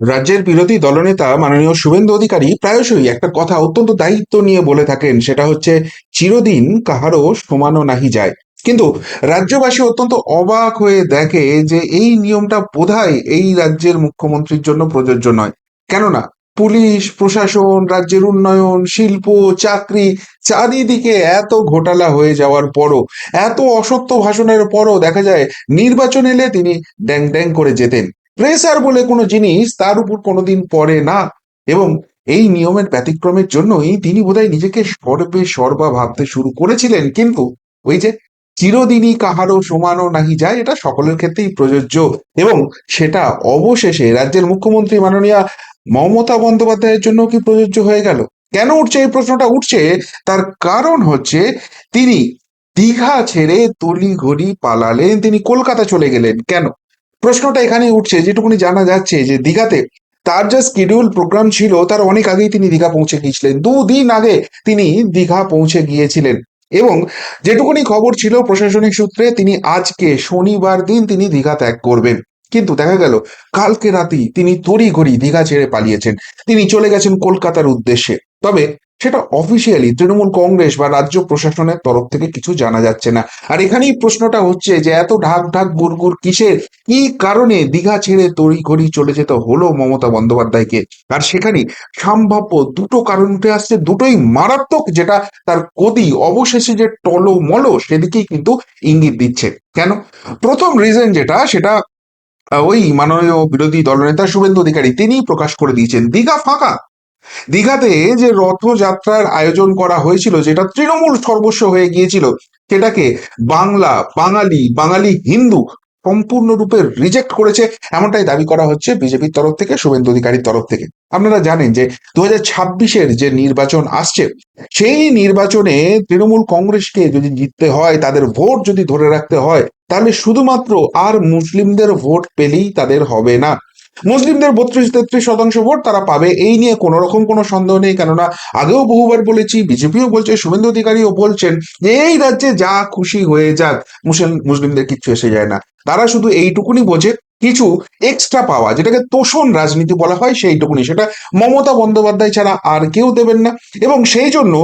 রাজ্যের বিরোধী দলনেতা মাননীয় শুভেন্দু অধিকারী প্রায়শই একটা কথা অত্যন্ত দায়িত্ব নিয়ে বলে থাকেন, সেটা হচ্ছে চিরদিন কাহারও সমানো নাহি যায়। কিন্তু রাজ্যবাসী অত্যন্ত অবাক হয়ে দেখে যে এই নিয়মটা বোধহয় এই রাজ্যের মুখ্যমন্ত্রীর জন্য প্রযোজ্য নয়। কেননা পুলিশ, প্রশাসন, রাজ্যের উন্নয়ন, শিল্প, চাকরি চারিদিকে এত ঘোটালা হয়ে যাওয়ার পরও, এত অসত্য ভাষণের পরও দেখা যায় নির্বাচন এলে তিনি ড্যাং ড্যাং করে যেতেন। প্রেসার বলে কোনো জিনিস তার উপর কোনোদিন পড়ে না। এবং এই নিয়মের ব্যতিক্রমের জন্যই তিনি বোধহয় নিজেকে সর্বে সর্বা ভাবতে শুরু করেছিলেন। কিন্তু ওই যে চিরদিনই কাহারও সমানও নাহি যায়, এটা সকলের ক্ষেত্রেই প্রযোজ্য। এবং সেটা অবশেষে রাজ্যের মুখ্যমন্ত্রী মাননীয়া মমতা বন্দ্যোপাধ্যায়ের জন্য কি প্রযোজ্য হয়ে গেল? কেন উঠছে এই প্রশ্নটা? উঠছে তার কারণ হচ্ছে তিনি দীঘা ছেড়ে তড়িঘড়ি পালালেন, তিনি কলকাতা চলে গেলেন। কেন? প্রশ্নটা এখানেই উঠছে, যেটুকুনি জানা যাচ্ছে যে দীঘাতে তার যা স্কিডিউল প্রোগ্রাম ছিল, তার অনেক আগেই তিনি দীঘা পৌঁছে গিয়েছিলেন। দুদিন আগে তিনি দীঘা পৌঁছে গিয়েছিলেন এবং যেটুকুনি খবর ছিল প্রশাসনিক সূত্রে, তিনি আজকে শনিবার দিন তিনি দীঘা ত্যাগ করবেন। কিন্তু দেখা গেল, কালকে রাতেই তিনি তড়িঘড়ি দীঘা ছেড়ে পালিয়েছেন। তিনি চলে গেছেন কলকাতার উদ্দেশ্যে। তবে সেটা অফিসিয়ালি তৃণমূল কংগ্রেস বা রাজ্য প্রশাসনের তরফ থেকে কিছু জানা যাচ্ছে না। আর এখানেই প্রশ্নটা হচ্ছে যে এত ঢাক ঢাক গুড়গুড় কিসের? কি কারণে দীঘা ছেড়ে তড়িঘড়ি চলে যেতে হলো মমতা বন্দ্যোপাধ্যায়কে? আর সেখানে সম্ভাব্য দুটো কারণ উঠে আসছে, দুটোই মারাত্মক যেটা তার গতি অবশেষে যে টলো মলো সেদিকেই কিন্তু ইঙ্গিত দিচ্ছে। কেন? প্রথম রিজন যেটা, সেটা ওই মাননীয় বিরোধী দলনেতা শুভেন্দু অধিকারী তিনি প্রকাশ করে দিয়েছেন। দীঘা ফাঁকা। দীঘাতে যে রথযাত্রার আয়োজন করা হয়েছিল, যেটা তৃণমূল সর্বস্ব হয়ে গিয়েছিল, সেটাকে বাংলা, বাঙালি বাঙালি হিন্দু সম্পূর্ণরূপে রিজেক্ট করেছে, এমনটাই দাবি করা হচ্ছে বিজেপির তরফ থেকে, শুভেন্দু অধিকারীর তরফ থেকে। আপনারা জানেন যে দু হাজার যে নির্বাচন আসছে, সেই নির্বাচনে তৃণমূল কংগ্রেসকে যদি জিততে হয়, তাদের ভোট যদি ধরে রাখতে হয়, তাহলে শুধুমাত্র আর মুসলিমদের ভোট পেলেই তাদের হবে না। মুসলিমদের বত্রিশ তেত্রিশ শতাংশ ভোট তারা পাবে, এই নিয়ে কোনো রকম কোনো সন্দেহ নেই। কেননা, আগেও বহুবার বলেছি, বিজেপিও বলছে, শুভেন্দু অধিকারীও বলছেন যে এই রাজ্যে যা খুশি হয়ে যাক মুসলিম মুসলিমদের কিচ্ছু এসে যায় না। তারা শুধু এইটুকুনি বোঝে, কিছু এক্সট্রা পাওয়া, যেটাকে তোষণ রাজনীতি বলা হয়, সেইটুকুনি। সেটা মমতা বন্দ্যোপাধ্যায় ছাড়া আর কেউ দেবেন না। এবং সেই জন্য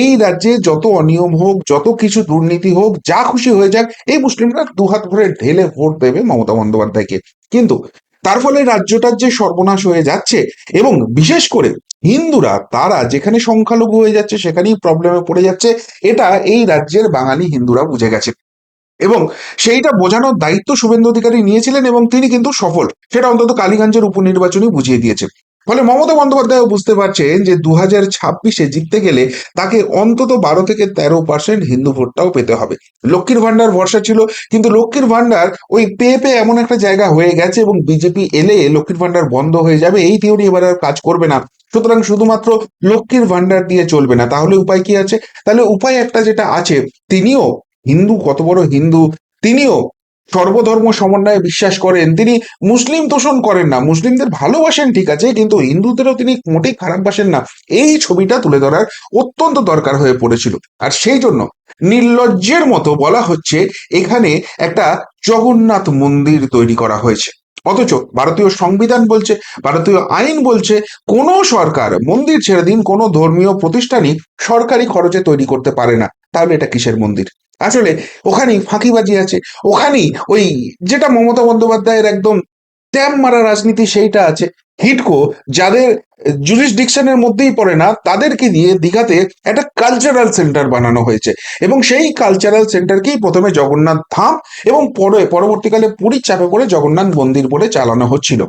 এই রাজ্যে যত অনিয়ম হোক, যত কিছু দুর্নীতি হোক, যা খুশি হয়ে যাক, এই মুসলিমরা দুহাত ভরে ঢেলে ভোট দেবে মমতা বন্দ্যোপাধ্যায়কে। কিন্তু তার ফলে রাজ্যটার যে সর্বনাশ হয়ে যাচ্ছে এবং বিশেষ করে হিন্দুরা, তারা যেখানে সংখ্যালঘু হয়ে যাচ্ছে, সেখানেই প্রবলেমে পড়ে যাচ্ছে। এটা এই রাজ্যের বাঙালি হিন্দুরা বুঝে গেছে। এবং সেইটা বোঝানোর দায়িত্ব শুভেন্দু অধিকারী নিয়েছিলেন এবং তিনি কিন্তু সফল। সেটা অন্তত কালীগঞ্জের উপনির্বাচনই বুঝিয়ে দিয়েছে ফলে মমতা বন্দ্যোপাধ্যায় বুঝতে পারছেন যে দু হাজার ছাব্বিশে জিততে গেলে তাকে অন্তত বারো থেকে তেরো পার্সেন্ট হিন্দু ভোটটাও পেতে হবে। লক্ষ্মীর ভান্ডার ভরসা ছিল, কিন্তু লক্ষ্মীর ভান্ডার ওই পেয়ে পেয়ে এমন একটা জায়গা হয়ে গেছে এবং বিজেপি এলে লক্ষ্মীর ভান্ডার বন্ধ হয়ে যাবে, এই থিওরি এবার আর কাজ করবে না। সুতরাং শুধুমাত্র লক্ষ্মীর ভান্ডার দিয়ে চলবে না। তাহলে উপায় কি আছে? তাহলে উপায় একটা যেটা আছে, তিনিও হিন্দু, কত বড় হিন্দু, তিনিও সর্বধর্ম সমন্বয়ে বিশ্বাস করেন, তিনি মুসলিম তোষণ করেন না। মুসলিমদের ভালোবাসেন, ঠিক আছে, কিন্তু হিন্দুদেরও তিনি মোটেই খারাপ বাসেন না। এই ছবিটা তুলে ধরার অত্যন্ত দরকার হয়ে পড়েছিল। আর সেই জন্য নির্লজ্জের মতো বলা হচ্ছে, এখানে একটা জগন্নাথ মন্দির তৈরি করা হয়েছে। অথচ ভারতীয় সংবিধান বলছে, ভারতীয় আইন বলছে, কোন সরকার মন্দির ছেড়ে দিন, কোনো ধর্মীয় প্রতিষ্ঠানই সরকারি খরচে তৈরি করতে পারে না। তাহলে এটা কিসের মন্দির? আসলে ওখানেই ফাঁকিবাজি আছে। ওখানেই ওই যেটা মমতা বন্দ্যোপাধ্যায়ের একদম ট্যাম মারা রাজনীতি সেইটা আছে। হিটকো, যাদের জুরিসডিকশনের মধ্যেই পড়ে না, তাদেরকে দিয়ে দীঘাতে একটা কালচারাল সেন্টার বানানো হয়েছে। এবং সেই কালচারাল সেন্টারকেই প্রথমে জগন্নাথ ধাম এবং পরে, পরবর্তীকালে পুরীর চাপে পড়ে জগন্নাথ মন্দির বলে চালানো হচ্ছিল।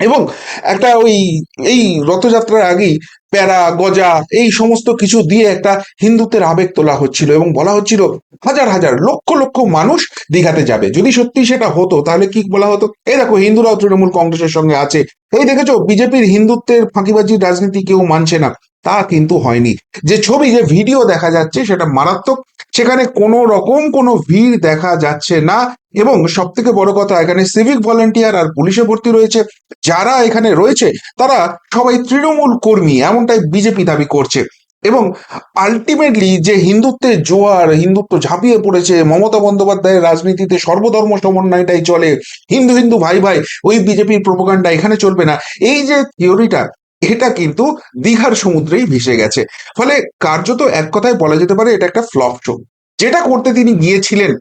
এবং একটা ওই, এই রথযাত্রার আগেই প্যারা, গজা, এই সমস্ত কিছু দিয়ে একটা হিন্দুত্বের আবেগ তোলা হচ্ছিল এবং বলা হচ্ছিল, হাজার হাজার, লক্ষ লক্ষ মানুষ দীঘাতে যাবে। যদি সত্যি সেটা হতো, তাহলে কি বলা হতো? এই দেখো, হিন্দুরাও তৃণমূল কংগ্রেসের সঙ্গে আছে। এই দেখেছ, বিজেপির হিন্দুত্বের ফাঁকিবাজির রাজনীতি কেউ মানছে না। তা কিন্তু হয়নি। যে ছবি, যে ভিডিও দেখা যাচ্ছে, সেটা মারাত্মক। সেখানে কোনো রকম কোনো ভিড় দেখা যাচ্ছে না। এবং সব থেকে বড় কথা, এখানে সিভিক ভলেন্টিয়ার আর পুলিশে ভর্তি রয়েছে। যারা এখানে রয়েছে, তারা সবাই তৃণমূল কর্মী, এমনটাই বিজেপি দাবি করছে। এবং আলটিমেটলি যে হিন্দুত্বের জোয়ার, হিন্দুত্ব ঝাঁপিয়ে পড়েছে, মমতা বন্দ্যোপাধ্যায়ের রাজনীতিতে সর্বধর্ম সমন্বয়টাই চলে, হিন্দু হিন্দু ভাই ভাই, ওই বিজেপির প্রোপাগান্ডা এখানে চলবে না। এই যে থিওরিটা এটা কিন্তু দীঘার সমুদ্রেই ভেসে গেছে। ফলে কার্যত এক কথায় বলা যেতে পারে এটা একটা ফ্লপ শো যেটা করতে তিনি গিয়েছিলেন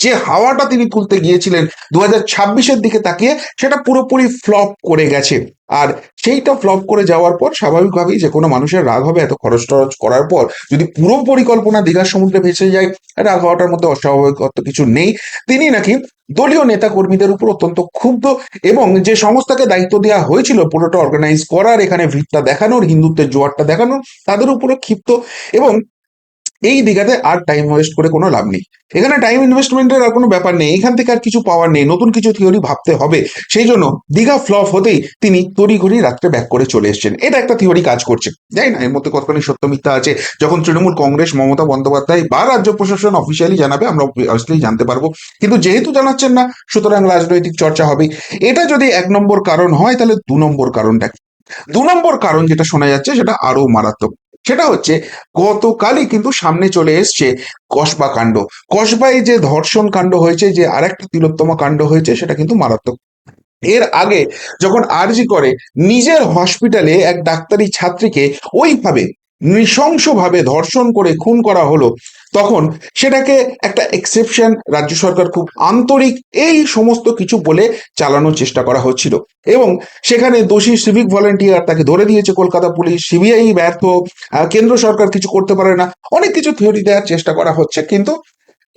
যে হাওয়াটা তিনি তুলতে গিয়েছিলেন দু হাজার ছাব্বিশের দিকে তাকিয়ে সেটা পুরোপুরি ফ্লপ করে গেছে। আর সেইটা ফ্লপ করে যাওয়ার পর স্বাভাবিকভাবেই যে কোনো মানুষের রাগ হবে, এত খরচ টরচ করার পর যদি পুরো পরিকল্পনা দীঘার সমুদ্রে ভেসে যায়, রাগ হওয়াটার মধ্যে অস্বাভাবিকত্ব কিছু নেই। তিনি নাকি দলীয় নেতা কর্মীদের উপর অত্যন্ত ক্ষুব্ধ এবং যে সংস্থাকে দায়িত্ব দেওয়া হয়েছিল পুরোটা অর্গানাইজ করার, এখানে ভিড়টা দেখানোর, হিন্দুত্বের জোয়ারটা দেখানোর, তাদের উপরে ক্ষিপ্ত এবং এই দিঘাতে আর টাইম ওয়েস্ট করে কোনো লাভ নেই। এখানে টাইম ইনভেস্টমেন্টের আর কোনো ব্যাপার নেই। এখান থেকে আর কিছু পাওয়ার নেই। নতুন কিছু থিওরি ভাবতে হবে। সেই জন্য দীঘা ফ্লপ হতেই তিনি তড়িঘড়ি রাত্রে ব্যাক করে চলে এসেছেন। এটা একটা থিওরি কাজ করছে। যাই না, এর মধ্যে কতখানি সত্য মিথ্যা আছে। যখন তৃণমূল কংগ্রেস মমতা বন্দ্যোপাধ্যায় বা রাজ্য প্রশাসন অফিসিয়ালি জানাবে, আমরা অবশ্যই জানতে পারব। কিন্তু যেহেতু জানাচ্ছেন না, সুতরাং রাজনৈতিক চর্চা হবে। এটা যদি এক নম্বর কারণ হয়, তাহলে দু নম্বর কারণটা? দু নম্বর কারণ যেটা শোনা যাচ্ছে, সেটা আরও মারাত্মক। সেটা হচ্ছে গতকালই কিন্তু সামনে চলে এসছে কসবা কাণ্ড। কসবায় যে ধর্ষণ কাণ্ড হয়েছে, যে আরেকটা তিলোত্তমা কাণ্ড হয়েছে, সেটা কিন্তু মারাত্মক। এর আগে যখন আরজি করে, নিজের হসপিটালে এক ডাক্তারি ছাত্রীকে ওইভাবে নৃশংসভাবে ধর্ষণ করে খুন করা হলো, তখন সেটাকে একটা এক্সেপশন রাজ্য সরকার খুব আন্তরিক এই সমস্ত কিছু বলে চালানোর চেষ্টা করা হচ্ছিল। এবং সেখানে দোষী সিভিক ভলেন্টিয়ার তাকে ধরে দিয়েছে কলকাতা পুলিশ সিবিআই ব্যর্থ কেন্দ্র সরকার কিছু করতে পারে না, অনেক কিছু থিওরি দেওয়ার চেষ্টা করা হচ্ছে, কিন্তু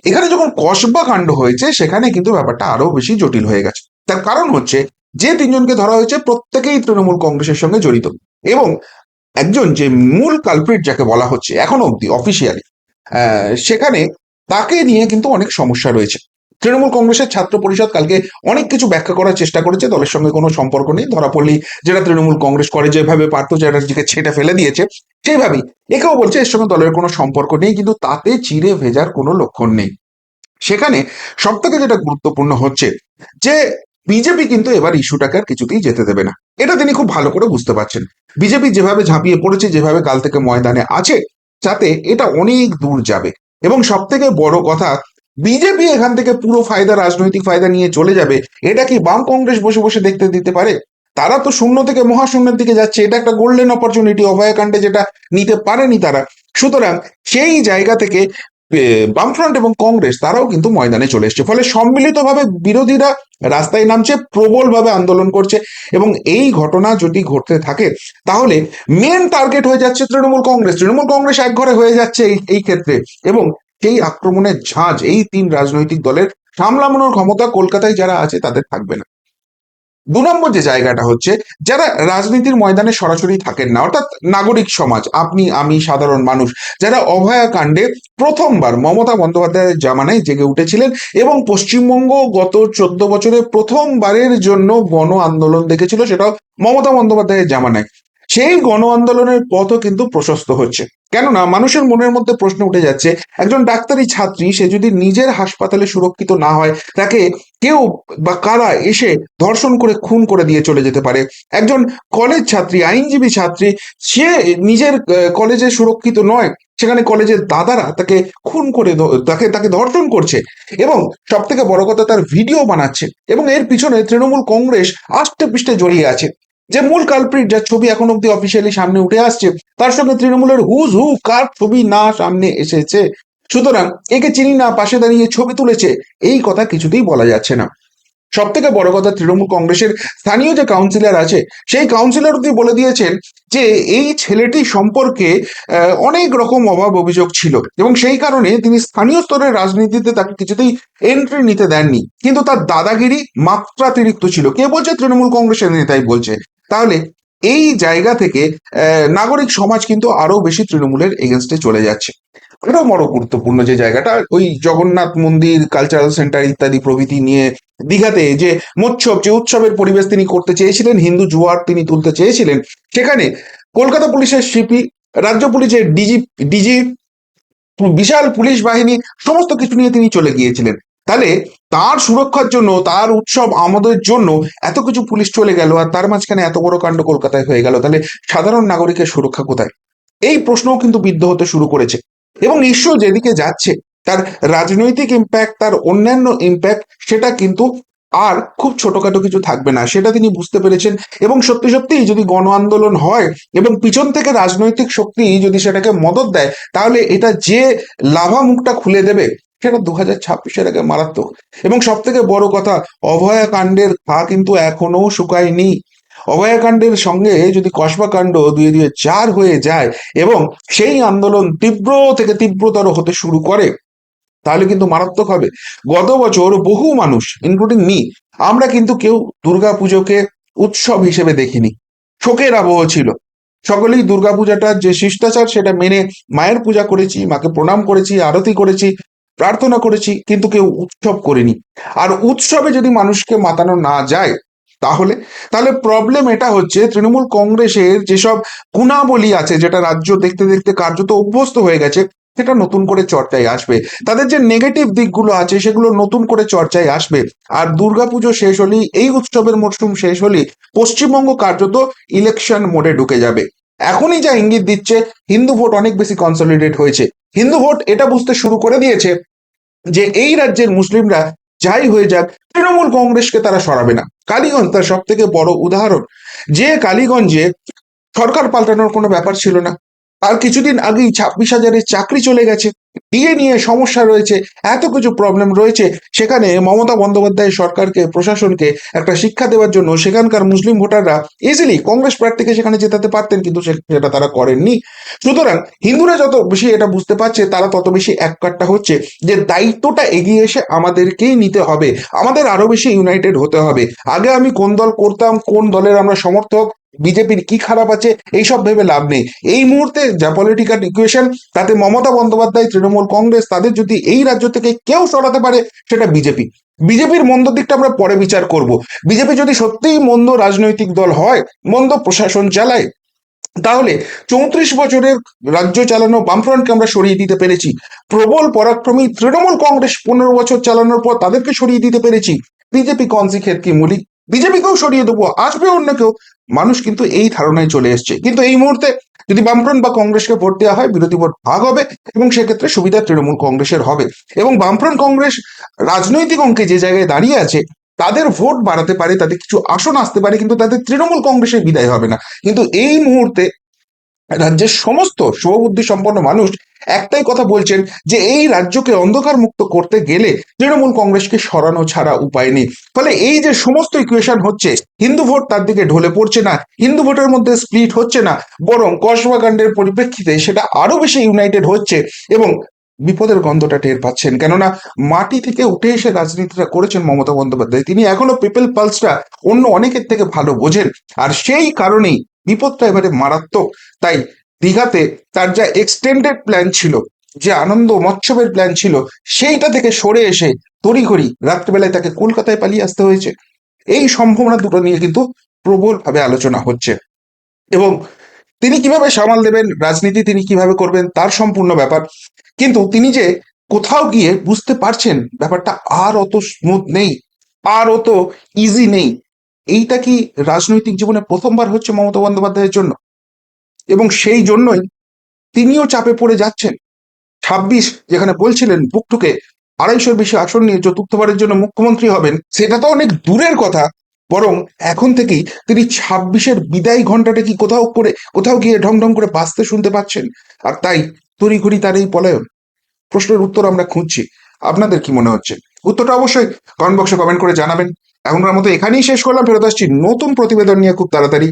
এখানে যখন কসবা কাণ্ড হয়েছে, সেখানে কিন্তু ব্যাপারটা আরও বেশি জটিল হয়ে গেছে। তার কারণ হচ্ছে, যে তিনজনকে ধরা হয়েছে, প্রত্যেকেই তৃণমূল কংগ্রেসের সঙ্গে জড়িত। এবং একজন যে মূল কালপ্রিট যাকে বলা হচ্ছে এখনও অব্দি অফিসিয়ালি সেখানে তাকে নিয়ে কিন্তু অনেক সমস্যা রয়েছে। তৃণমূল কংগ্রেসের ছাত্র পরিষদ কালকে অনেক কিছু ব্যাখ্যা করার চেষ্টা করেছে, দলের সঙ্গে কোনো সম্পর্ক নেই। ধরা পড়লেই যেটা তৃণমূল কংগ্রেস করে, যেভাবে পার্থ চ্যাটার্জিকে ছেটে ফেলে দিয়েছে, সেইভাবেই। একেও বলছে, এর সঙ্গে দলের কোনো সম্পর্ক নেই, কিন্তু তাতে চিড়ে ভেজার কোনো লক্ষণ নেই। সেখানে সব থেকে যেটা গুরুত্বপূর্ণ হচ্ছে যে বিজেপি কিন্তু এবার ইস্যুটাকে আর কিছুতেই যেতে দেবে না। এটা তিনি খুব ভালো করে বুঝতে পারছেন। বিজেপি যেভাবে ঝাঁপিয়ে পড়েছে, যেভাবে কাল থেকে ময়দানে আছে যাতে এটা অনেক দূর যাবে। এবং সব থেকে বড় কথা, বিজেপি এখান থেকে পুরো ফায়দা, রাজনৈতিক ফায়দা নিয়ে চলে যাবে, এটা কি বাম কংগ্রেস বসে বসে দেখতে দিতে পারে? তারা তো শূন্য থেকে মহাশূন্যের দিকে যাচ্ছে, এটা একটা গোল্ডেন অপরচুনিটি অভয়াকাণ্ডে যেটা নিতে পারেনি তারা। সুতরাং সেই জায়গা থেকে বামফ্রন্ট এবং কংগ্রেস তারাও কিন্তু ময়দানে চলে এসছে। ফলে সম্মিলিতভাবে বিরোধীরা রাস্তায় নামছে, প্রবলভাবে আন্দোলন করছে এবং এই ঘটনা যদি ঘটতে থাকে, তাহলে মেন টার্গেট হয়ে যাচ্ছে তৃণমূল কংগ্রেস। তৃণমূল কংগ্রেস একঘরে হয়ে যাচ্ছে এই এই ক্ষেত্রে এবং সেই আক্রমণের ঝাঁজ, এই তিন রাজনৈতিক দলের সামলানোর ক্ষমতা কলকাতায় যারা আছে, তাদের থাকবে না। দু নম্বর যে জায়গাটা হচ্ছে, যারা রাজনীতির ময়দানে সরাসরি থাকেন না, অর্থাৎ নাগরিক সমাজ, আপনি, আমি সাধারণ মানুষ, যারা অভয়াকাণ্ডে প্রথমবার মমতা বন্দ্যোপাধ্যায়ের জামানায় জেগে উঠেছিলেন এবং পশ্চিমবঙ্গ গত চোদ্দ বছরে প্রথমবারের জন্য গণ আন্দোলন দেখেছিল, সেটাও মমতা বন্দ্যোপাধ্যায়ের জামানায়। সেই গণ আন্দোলনের পথও কিন্তু প্রশস্ত হচ্ছে। কেননা মানুষের মনের মধ্যে প্রশ্ন উঠে যাচ্ছে, একজন ডাক্তারি ছাত্রী, সে যদি নিজের হাসপাতালে সুরক্ষিত না হয়, তাকে কেউ বা কারা এসে ধর্ষণ করে খুন করে দিয়ে চলে যেতে পারে। একজন কলেজ ছাত্রী, আইনজীবী ছাত্রী, সে নিজের কলেজে সুরক্ষিত নয়, সেখানে কলেজের দাদারা তাকে খুন করে তাকে তাকে ধর্ষণ করছে এবং সব থেকে বড় কথা তার ভিডিও বানাচ্ছে এবং এর পিছনে তৃণমূল কংগ্রেস আষ্টে পৃষ্ঠে জড়িয়ে আছে। যে মূল কালপ্রিট যার ছবি এখন অব্দি অফিসিয়ালি সামনে উঠে আসছে, তার সঙ্গে তৃণমূলের হুজ হু কার ছবি না সামনে এসেছে? সুতরাং একে চিনি না, পাশে দাঁড়িয়ে ছবি তুলেছে, এই কথা কিছুতেই বলা যাচ্ছে না। সব থেকে বড় কথা তৃণমূল কংগ্রেসের স্থানীয় যে কাউন্সিলর আছে, সেই কাউন্সিলর অব্দি বলে দিয়েছেন যে এই ছেলেটি সম্পর্কে অনেক রকম অভাব অভিযোগ ছিল এবং সেই কারণে তিনি স্থানীয় স্তরের রাজনীতিতে তাকে কিছুতেই এন্ট্রি নিতে দেননি। কিন্তু তার দাদাগিরি মাত্রাতিরিক্ত ছিল। কে বলছে তৃণমূল কংগ্রেসের নেতাই বলছে? তাহলে এই জায়গা থেকে নাগরিক সমাজ কিন্তু আরও বেশি তৃণমূলের এগেনস্টে চলে যাচ্ছে। এটাও বড় গুরুত্বপূর্ণ যে জায়গাটা। ওই জগন্নাথ মন্দির কালচারাল সেন্টার ইত্যাদি প্রভৃতি নিয়ে দীঘাতে যে মোৎসব যে উৎসবের পরিবেশ তিনি করতে চেয়েছিলেন, হিন্দু জুয়ার তিনি তুলতে চেয়েছিলেন, সেখানে কলকাতা পুলিশের সিপি, রাজ্য পুলিশের ডিজি ডিজি বিশাল পুলিশ বাহিনী, সমস্ত কিছু নিয়ে তিনি চলে গিয়েছিলেন। তাহলে তার সুরক্ষার জন্য, তার উৎসব আমাদের জন্য এত কিছু পুলিশ চলে গেল আর তার মাঝখানে এত বড় কাণ্ড কলকাতায় হয়ে গেল। তাহলে সাধারণ নাগরিকের সুরক্ষা কোথায়? এই প্রশ্নও কিন্তু বিদ্ধ হতে শুরু করেছে। এবং ইস্যু যেদিকে যাচ্ছে, তার রাজনৈতিক ইম্প্যাক্ট তার অন্যান্য ইম্প্যাক্ট সেটা কিন্তু আর খুব ছোটখাটো কিছু থাকবে না, সেটা তিনি বুঝতে পেরেছেন। এবং সত্যি সত্যি যদি গণ আন্দোলন হয় এবং পিছন থেকে রাজনৈতিক শক্তি যদি সেটাকে মদত দেয়, তাহলে এটা যে লাভা মুখটা খুলে দেবে সেটা দু হাজার ছাব্বিশের আগে মারাত্মক। এবং সব থেকে বড় কথা অভয়া কাণ্ডের খা কিন্তু এখনও শুকায়নি। অভয়াকাণ্ডের সঙ্গে যদি কসবা কাণ্ড দুয়ে দুয়ে চার হয়ে যায় এবং সেই আন্দোলন তীব্র থেকে তীব্রতর হতে শুরু করে, তাহলে কিন্তু মারাত্মক হবে। গত বছর বহু মানুষ ইনক্লুডিং মি আমরা কিন্তু কেউ দুর্গা পুজোকে উৎসব হিসেবে দেখিনি। শোকের আবহ ছিল। সকলেই দুর্গাপূজাটার যে শিষ্টাচার, সেটা মেনে মায়ের পূজা করেছি, মাকে প্রণাম করেছি, আরতি করেছি প্রার্থনা করেছি, কিন্তু কেউ উৎসব করেনি। আর উৎসবে যদি মানুষকে মাতানো না যায়, তাহলে? তাহলে প্রবলেম এটা হচ্ছে, তৃণমূল কংগ্রেসের যেসব গুণাবলী আছে, যেটা রাজ্য দেখতে দেখতে কার্যত অভ্যস্ত হয়ে গেছে, সেটা নতুন করে চর্চায় আসবে। তাদের যে নেগেটিভ দিকগুলো আছে, সেগুলো নতুন করে চর্চায় আসবে। আর দুর্গাপুজো শেষ হলেই, এই উৎসবের মরশুম শেষ হলেই, পশ্চিমবঙ্গ কার্যত ইলেকশন মোডে ঢুকে যাবে। এখনই যা ইঙ্গিত দিচ্ছে, হিন্দু ভোট অনেক বেশি কনসলিডেট হয়েছে। হিন্দু ভোট এটা বুঝতে শুরু করে দিয়েছে। যে এই রাজ্যের মুসলিমরা যাই হয়ে যাক, তৃণমূল কংগ্রেসকে তারা সরাবে না। কালীগঞ্জ তার সব থেকে বড় উদাহরণ। যে কালীগঞ্জে সরকার পাল্টানোর কোনো ব্যাপার ছিল না। আর কিছুদিন আগেই ছাব্বিশ হাজারের চাকরি চলে গেছে। বিয়ে নিয়ে সমস্যা রয়েছে, এত কিছু প্রবলেম রয়েছে। সেখানে মমতা বন্দ্যোপাধ্যায় সরকারকে, প্রশাসনকে একটা শিক্ষা দেওয়ার জন্য সেখানকার মুসলিম ভোটাররা ইজিলি কংগ্রেস প্রার্থীকে সেখানে জেতাতে পারতেন, কিন্তু সেটা তারা করেননি। সুতরাং হিন্দুরা যত বেশি এটা বুঝতে পারছে, তারা তত বেশি এককাট্টা হচ্ছে যে দায়িত্বটা এগিয়ে এসে আমাদেরকেই নিতে হবে। আমাদের আরও বেশি ইউনাইটেড হতে হবে। আগে আমি কোন দল করতাম, কোন দলের আমরা সমর্থক বিজেপির কি খারাপ আছে, এইসব ভেবে লাভ নেই। এই মুহূর্তে যা পলিটিক্যাল ইকুয়েশন তাতে মমতা বন্দ্যোপাধ্যায়, তৃণমূল কংগ্রেস, তাদের যদি এই রাজ্য থেকে কেউ সরাতে পারে, সেটা বিজেপি। বিজেপির মন্দ দিকটা আমরা পরে বিচার করব। বিজেপি যদি সত্যিই মন্দ রাজনৈতিক দল হয়, মন্দ প্রশাসন চালায়, তাহলে চৌত্রিশ বছরের রাজ্য চালানো বামফ্রন্টকে আমরা সরিয়ে দিতে পেরেছি। প্রবল পরাক্রমী তৃণমূল কংগ্রেস পনেরো বছর চালানোর পর তাদেরকে সরিয়ে দিতে পেরেছি। বিজেপি কনসি ক্ষেত কি মুলি বিজেপিকেও সরিয়ে দেবো, আসবে অন্য কেউ। মানুষ কিন্তু এই ধারণায় চলে এসছে। কিন্তু এই মুহূর্তে যদি বামফ্রন্ট বা কংগ্রেসকে ভোট দেওয়া হয়, বিরোধী ভোট ভাগ হবে এবং সেক্ষেত্রে সুবিধা তৃণমূল কংগ্রেসের হবে। এবং বামফ্রন্ট কংগ্রেস রাজনৈতিক অঙ্কে যে জায়গায় দাঁড়িয়ে আছে, তাদের ভোট বাড়াতে পারে, তাদের কিছু আসন আসতে পারে, কিন্তু তাদের তৃণমূল কংগ্রেসের বিদায় হবে না। কিন্তু এই মুহূর্তে রাজ্যের সমস্ত শুভবুদ্ধি সম্পন্ন মানুষ একটাই কথা বলছেন যে এই রাজ্যকে অন্ধকার মুক্ত করতে গেলে তৃণমূল কংগ্রেসকে সরানো ছাড়া উপায় নেই। ফলে এই যে সমস্ত ইকুয়েশন হচ্ছে, হিন্দু ভোট তার দিকে ঢলে পড়ছে না, হিন্দু ভোটের মধ্যে স্প্লিট হচ্ছে না, বরং কসবা কাণ্ডের পরিপ্রেক্ষিতে সেটা আরও বেশি ইউনাইটেড হচ্ছে এবং বিপদের গন্ধটা টের পাচ্ছেন। কেননা মাটি থেকে উঠে এসে রাজনীতিটা করেছেন মমতা বন্দ্যোপাধ্যায়। তিনি এখনও পিপল পালসটা অন্য অনেকের থেকে ভালো বোঝেন। আর সেই কারণেই বিপদটা এবারে মারাত্মক। তাই দীঘাতে তার যা এক্সটেন্ডেড প্ল্যান ছিল, যে আনন্দ মৎসবের প্ল্যান ছিল, সেইটা থেকে সরে এসে তড়িঘড়ি রাত্রিবেলায় তাকে কলকাতায় পালিয়ে আসতে হয়েছে। এই সম্ভাবনা দুটো নিয়ে কিন্তু প্রবলভাবে আলোচনা হচ্ছে। এবং তিনি কীভাবে সামাল দেবেন, রাজনীতি তিনি কীভাবে করবেন, তার সম্পূর্ণ ব্যাপার। কিন্তু তিনি যে কোথাও গিয়ে বুঝতে পারছেন, ব্যাপারটা আর অত স্মুথ নেই, আর অত ইজি নেই, এইটা কি রাজনৈতিক জীবনে প্রথমবার হচ্ছে মমতা বন্দ্যোপাধ্যায়ের জন্য? এবং সেই জন্যই তিনিও চাপে পড়ে যাচ্ছেন। ছাব্বিশ যেখানে বলছিলেন বুকটুকে, আড়াইশোর বেশি আসন নিয়ে চতুর্থবারের জন্য মুখ্যমন্ত্রী হবেন, সেটা তো অনেক দূরের কথা। বরং এখন থেকেই তিনি ছাব্বিশের বিদায় ঘন্টাটা কি কোথাও করে, কোথাও গিয়ে ঢং ঢং করে বাঁচতে শুনতে পাচ্ছেন? আর তাই তড়িঘড়ি তার এই পলায়ন। প্রশ্নের উত্তর আমরা খুঁজছি। আপনাদের কি মনে হচ্ছে? উত্তরটা অবশ্যই কমেন্ট বক্সে কমেন্ট করে জানাবেন। এখনকার মতো এখানেই শেষ করলাম। ফেরত আসছি নতুন প্রতিবেদন নিয়ে খুব তাড়াতাড়ি।